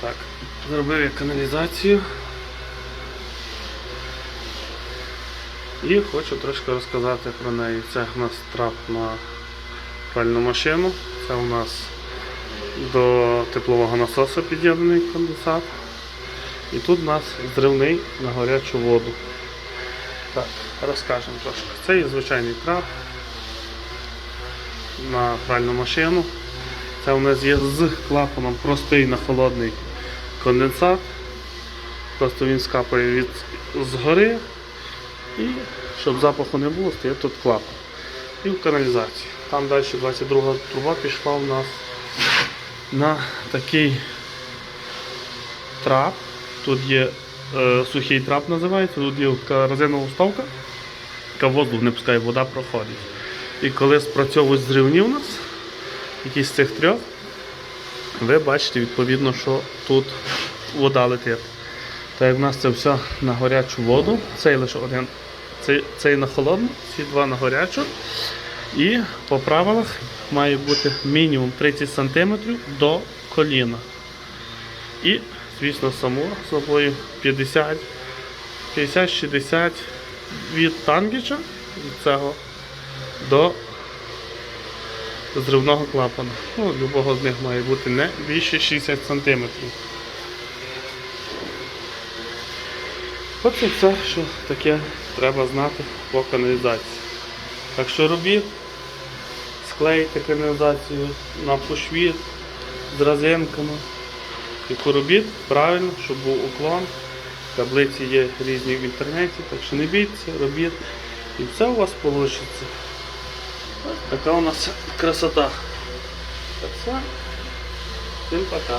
Так, зробив я каналізацію. І хочу трошки розказати про неї. Це у нас трап на пральну машину. Це у нас до теплового насосу під'єднаний конденсат. І тут у нас зривний на гарячу воду. Так, розкажемо трошки. Це є звичайний трап на пральну машину. Це у нас є з клапаном простий на холодний конденсат. Просто він скапає від згори. І щоб запаху не було, стоїть тут клапан. І в каналізації. Там далі 22 труба пішла у нас на такий трап. Тут є е, сухий трап називається, тут є резинова вставка, яка воздух не пускає, вода проходить. І коли спрацьовують зривні у нас, якісь з цих трьох, ви бачите відповідно, що тут вода летить. Так як в нас це все на гарячу воду, цей лише один, цей, цей на холодну, ці два на гарячу. І по правилах має бути мінімум 30 см до коліна. І, звісно, само собою 50 50-60 від тангіча від цього до зривного клапана. Ну, любого з них має бути не більше 60 см. Оце все, що таке треба знати по каналізації. Так що робіть, склейте каналізацію на пошвіт з розинками. Яку робіть правильно, щоб був уклон. Таблиці є різні в інтернеті, так що не бійтеся, робіть. І все у вас вийде. Така у нас красота. Так все. Всім пока.